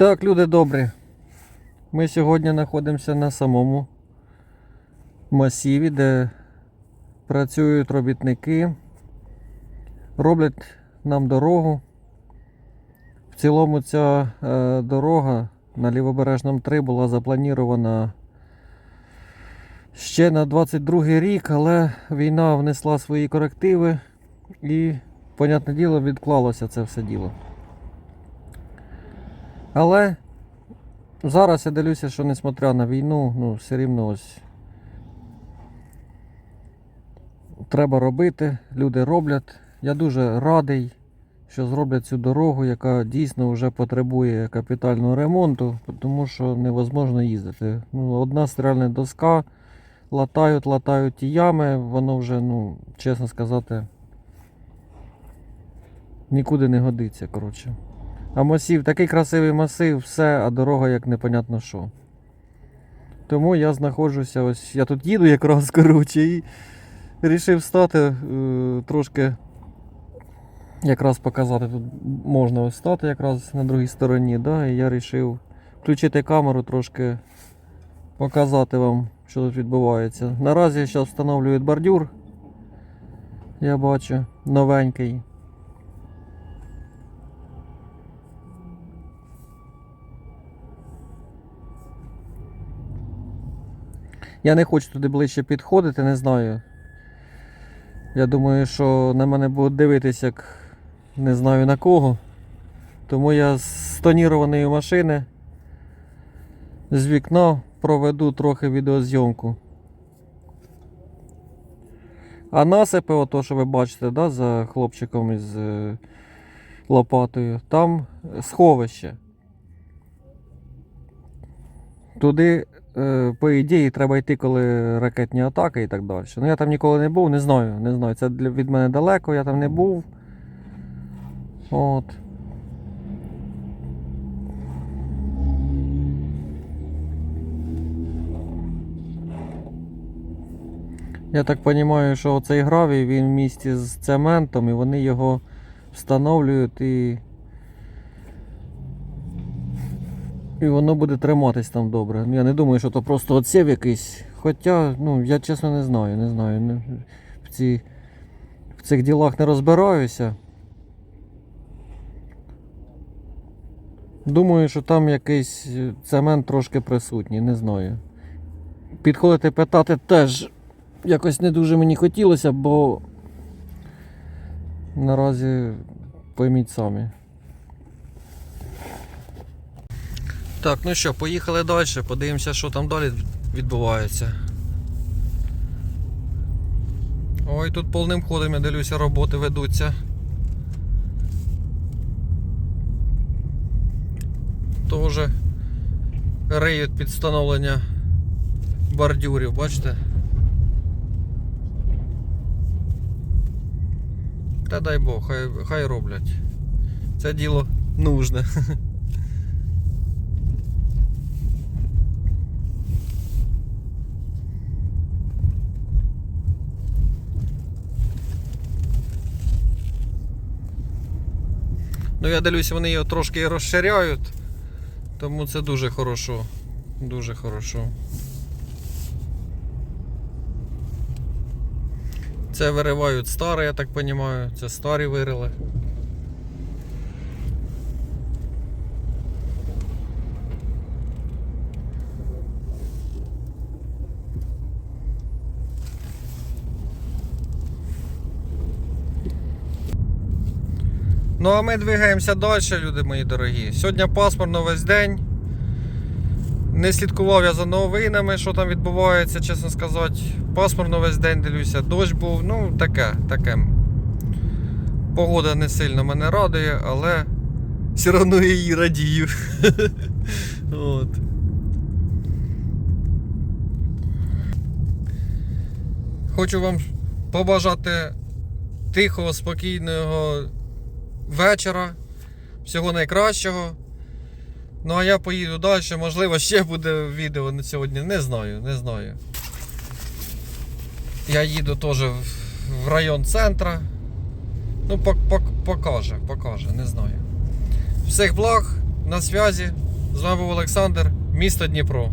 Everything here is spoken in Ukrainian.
Так, люди добрі. Ми сьогодні знаходимося на самому масиві, де працюють робітники, роблять нам дорогу. В цілому ця е, дорога на лівобережному 3 була запланована ще на 22 рік, але війна внесла свої корективи і, понятне діло, відклалося це все діло. Але зараз я дивлюся, що несмотря на війну, ну, все рівно ось треба робити, люди роблять. Я дуже радий, що зроблять цю дорогу, яка дійсно вже потребує капітального ремонту, тому що невозможно їздити. Ну, одна стрільна доска, латають, латають ті ями, воно вже, ну, чесно сказати, нікуди не годиться, коротше. А масив, такий красивий масив, все, а дорога як непонятно що. Тому я знаходжуся ось. Я тут їду якраз, коротше, і вирішив стати е, трошки якраз показати. Тут можна ось стати якраз на другій стороні. Да, і я вирішив включити камеру, трошки показати вам, що тут відбувається. Наразі зараз встановлюють бордюр. Я бачу новенький. Я не хочу туди ближче підходити, не знаю. Я думаю, що на мене будуть дивитися, як не знаю на кого. Тому я з тонірованої машини з вікна проведу трохи відеозйомку. А насипи, ото, що ви бачите, да, за хлопчиком із е, лопатою, там сховище. Туди, е, по ідеї, треба йти, коли ракетні атаки і так далі. Ну я там ніколи не був, не знаю. Не знаю. Це від мене далеко, я там не був. От. Я так розумію, що цей гравій він в місті з цементом і вони його встановлюють і. І воно буде триматись там добре. Я не думаю, що то просто отсів якийсь. Хоча, ну, я чесно не знаю, не знаю. Не, в, ці, в цих ділах не розбираюся. Думаю, що там якийсь цемент трошки присутній, не знаю. Підходити питати теж якось не дуже мені хотілося, бо наразі пойміть самі. Так, ну що, поїхали далі, подивимося, що там далі відбувається. Ой, тут повним ходом, я дивлюся, роботи ведуться. Тоже риють під встановлення бордюрів, бачите? Та дай Бог, хай, хай роблять. Це діло нужне. Ну я дивлюся, вони його трошки розширяють, тому це дуже хорошо. Дуже хорошо. Це виривають старе, я так розумію. Це старі вирили. Ну а ми двигаємося далі, люди мої дорогі. Сьогодні пасмурно весь день. Не слідкував я за новинами, що там відбувається, чесно сказати. Пасмурно весь день дивлюся, дощ був, ну таке, таке. Погода не сильно мене радує, але все одно я її радію. От. Хочу вам побажати тихого, спокійного вечора. Всього найкращого. Ну а я поїду далі, можливо, ще буде відео на сьогодні. Не знаю, не знаю. Я їду теж в- район центра. Ну, пок- пок- покаже, покаже, не знаю. Всіх благ, на зв'язі. З вами був Олександр, місто Дніпро.